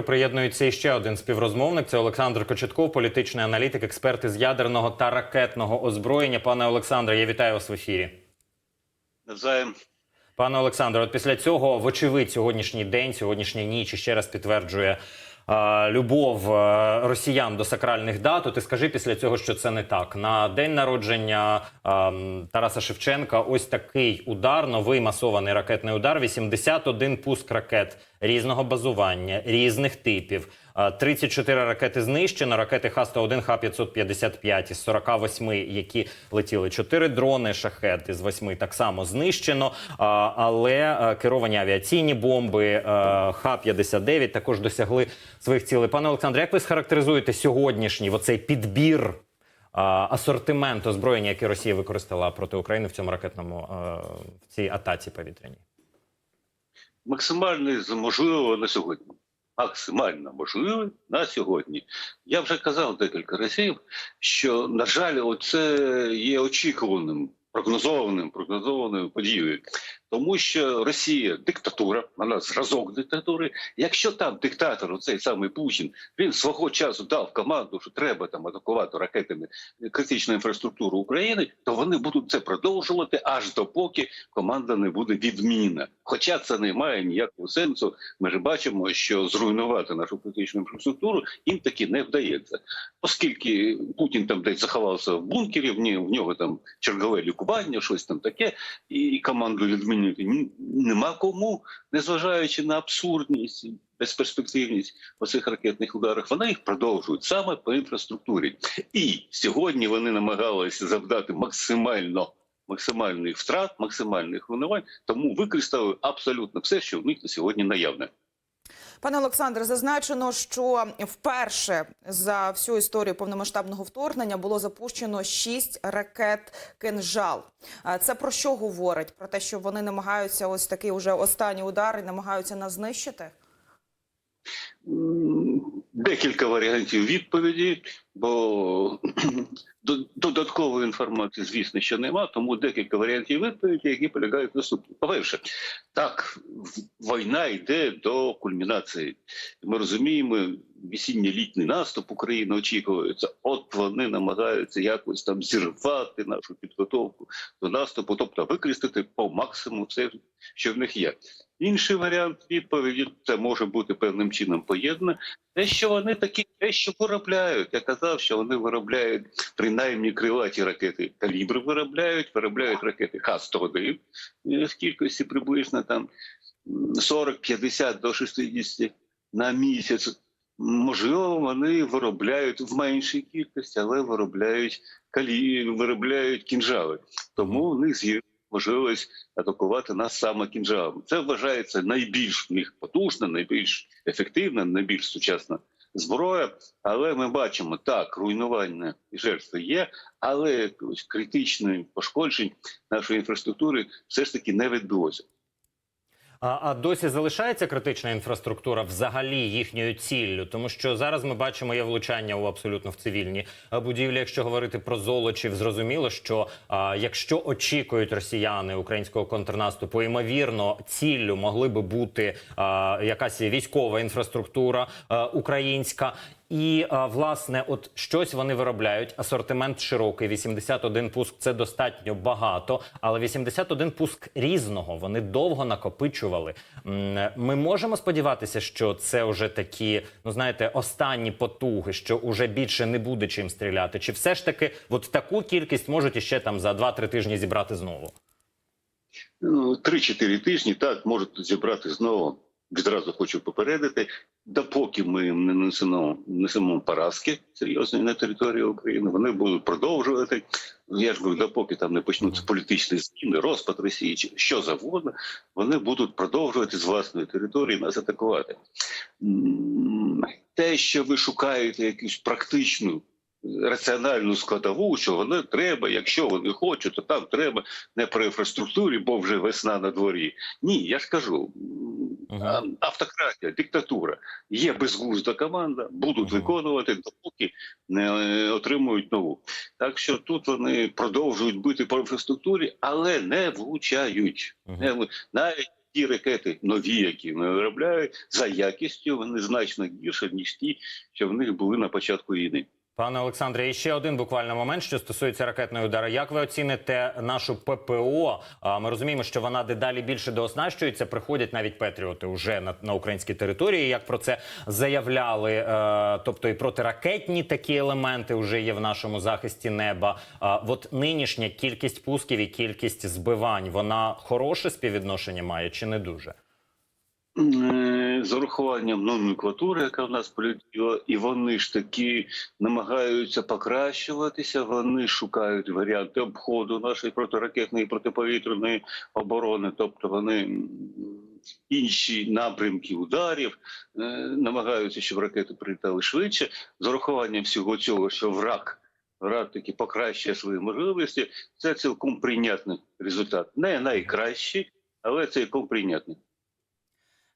Приєднується іще один співрозмовник. Це Олександр Кочетков, політичний аналітик, експерт із ядерного та ракетного озброєння. Пане Олександре, я вітаю вас в ефірі. Навзаєм. Пане Олександре, от після цього, вочевидь, сьогоднішній день, сьогоднішня ніч ще раз підтверджує е, любов е, росіян до сакральних дат. От і скажи після цього, що це не так. На день народження е, Тараса Шевченка ось такий удар, новий масований ракетний удар. 81 пуск ракет різного базування, різних типів. Е, 34 ракети знищено. Ракети Х-101, Х-555 із 48, які летіли. 4 дрони шахет із 8 так само знищено. Але е, керовані авіаційні бомби е, Х-59 також досягли своїх цілей. Пане Олександре, як ви схарактеризуєте сьогоднішній оцей підбір? Асортимент озброєння, яке Росія використала проти України в цьому ракетному е, в цій атаці повітряній, Максимальний можливого на сьогодні. Максимально можливий на сьогодні. Я вже казав декілька разів, що, на жаль, це є очікуваним, прогнозованим, прогнозованою подією. Тому що Росія диктатура, вона зразок диктатури. Якщо там диктатор, оцей самий Путін, він свого часу дав команду, що треба там атакувати ракетами критичну інфраструктуру України, то вони будуть це продовжувати аж допоки команда не буде відмінена. Хоча це не має ніякого сенсу. Ми ж бачимо, що зруйнувати нашу критичну інфраструктуру їм таки не вдається, оскільки Путін там десь заховався в бункері, в нього, там чергове лікування, щось там таке, і команду відмінити ні- нема кому, незважаючи на абсурдність. Безперспективність оцих ракетних ударів, вони їх продовжують саме по інфраструктурі. І сьогодні вони намагалися завдати максимально максимальних втрат, максимальних руйнувань, тому використали абсолютно все, що в них на сьогодні наявне. Пане Олександре, зазначено, що вперше за всю історію повномасштабного вторгнення було запущено шість ракет кинжал. Це про що говорить? Про те, що вони намагаються ось такий уже останній удар і намагаються нас знищити? Декілька варіантів відповіді, бо до- додаткової інформації, звісно, що нема, тому декілька варіантів відповіді, які полягають в наступному. По-перше, так, війна йде до кульмінації. Ми розуміємо, весінньо-літній наступ України очікується. От вони намагаються якось там зірвати нашу підготовку до наступу, тобто використати по максимуму все, що в них є. Інший варіант відповіді це може бути певним чином поєднане. Те, що вони такі те, що виробляють. Я казав, що вони виробляють принаймні крилаті ракети калібри виробляють, виробляють ракети Х-101 е, в кількості приблизно там м, 40-50 до 60 на місяць. Можливо, вони виробляють в меншій кількості, але виробляють калі... виробляють кінжали. Тому в них є можливість атакувати нас саме кінжалами. Це вважається найбільш в них потужна, найбільш ефективна, найбільш сучасна зброя. Але ми бачимо так, руйнування і жертви є, але критичних пошкоджень нашої інфраструктури все ж таки не відбулося. А, а досі залишається критична інфраструктура взагалі їхньою ціллю, тому що зараз ми бачимо є влучання у абсолютно в цивільні будівлі. Якщо говорити про золочів, зрозуміло, що а, якщо очікують росіяни українського контрнаступу, ймовірно, ціллю могли би бути а, якась військова інфраструктура а, українська. І власне, от щось вони виробляють. Асортимент широкий. 81 пуск це достатньо багато, але 81 пуск різного вони довго накопичували. Ми можемо сподіватися, що це вже такі, ну знаєте, останні потуги, що уже більше не буде чим стріляти. Чи все ж таки, от таку кількість можуть іще там за 2-3 тижні зібрати знову? Ну, 3-4 тижні так можуть зібрати знову. Відразу хочу попередити, допоки ми не несемо, несемо поразки серйозні на території України, вони будуть продовжувати. Я ж говорю, допоки там не почнуться політичні зміни, розпад Росії чи що завгодно, вони будуть продовжувати з власної території нас атакувати. Те, що ви шукаєте якусь практичну. Раціональну складову, що вони треба, якщо вони хочуть, то там треба не про інфраструктурі, бо вже весна на дворі. Ні, я ж кажу, Мгм. автократія, диктатура. Є безглузда команда, будуть Мгм. виконувати, допоки не е, отримують нову. Так що тут вони продовжують бити по інфраструктурі, але не влучають. Мгм. Не, навіть ті ракети нові, які ми виробляють, за якістю вони значно гірше ніж ті, що в них були на початку війни. Пане Олександре, і ще один буквально момент, що стосується ракетної удару. Як ви оціните нашу ППО? Ми розуміємо, що вона дедалі більше дооснащується. Приходять навіть Петріоти вже на, на українські території. Як про це заявляли? Е, тобто і протиракетні такі елементи вже є в нашому захисті неба. От нинішня кількість пусків і кількість збивань вона хороше співвідношення має чи не дуже? Е, З урахуванням номенклатури, яка в нас полетіла, і вони ж таки намагаються покращуватися. Вони шукають варіанти обходу нашої протиракетної і протиповітряної оборони, тобто вони інші напрямки ударів е, намагаються, щоб ракети прилітали швидше. З урахуванням всього цього, що враг. Враг таки покращує свої можливості. Це цілком прийнятний результат. Не найкращий, але цілком прийнятний.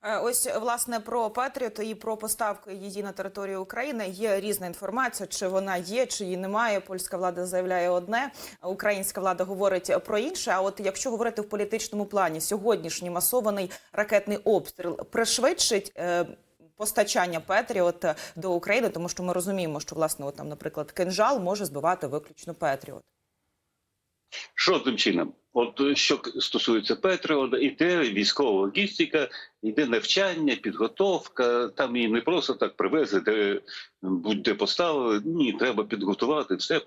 Е, Ось власне про Петріот і про поставки її на територію України є різна інформація, чи вона є, чи її немає. Польська влада заявляє одне, українська влада говорить про інше. А от якщо говорити в політичному плані, сьогоднішній масований ракетний обстріл пришвидшить. е, Постачання Петріот до України, тому що ми розуміємо, що власне, от там, наприклад, кинжал може збивати виключно Петріот. Що чином? От е, що стосується Петріода, іде військова логістика, йде навчання, підготовка. Там її не просто так привезли, де будь-де поставили. Ні, треба підготувати все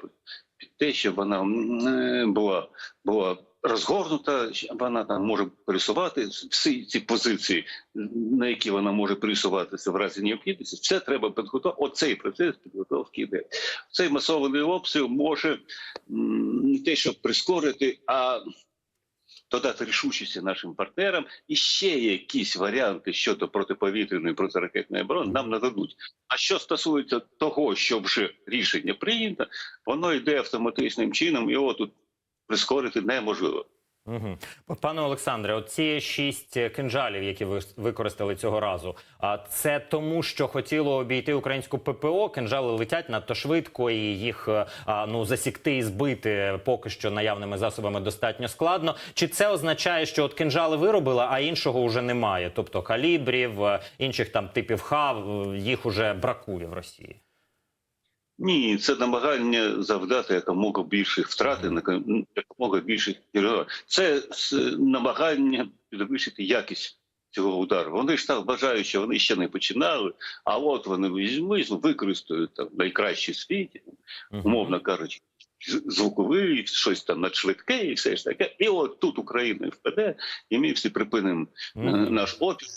під те, щоб вона е, була, була розгорнута, щоб вона там може пересувати всі ці позиції, на які вона може пересуватися в разі необхідності. Все треба підготувати. Оцей процес підготовки йде. Цей масований обстріл може не те, щоб прискорити, а додати рішучості нашим партнерам і ще якісь варіанти щодо протиповітряної протиракетної оборони нам нададуть. А що стосується того, що вже рішення прийнято, воно йде автоматичним чином, його тут прискорити неможливо. Угу. Пане Олександре, от ці шість кинжалів, які ви використали цього разу, а це тому, що хотіло обійти українську ППО. Кинжали летять надто швидко, і їх е, ну засікти і збити поки що наявними засобами достатньо складно. Чи це означає, що от кинжали виробили, а іншого вже немає? Тобто калібрів, е, інших там типів ХАВ, їх уже бракує в Росії. Ні, це намагання завдати якомога більших втрат, на- якомога більших героїв. Це намагання підвищити якість цього удару. Вони ж так вважають, що вони ще не починали, а от вони візьмуть, використають там найкращі в світі, умовно кажучи, з- звуковий, щось там надшвидке і все ж таке. І от тут Україна впаде, і ми всі припинимо е, наш опір.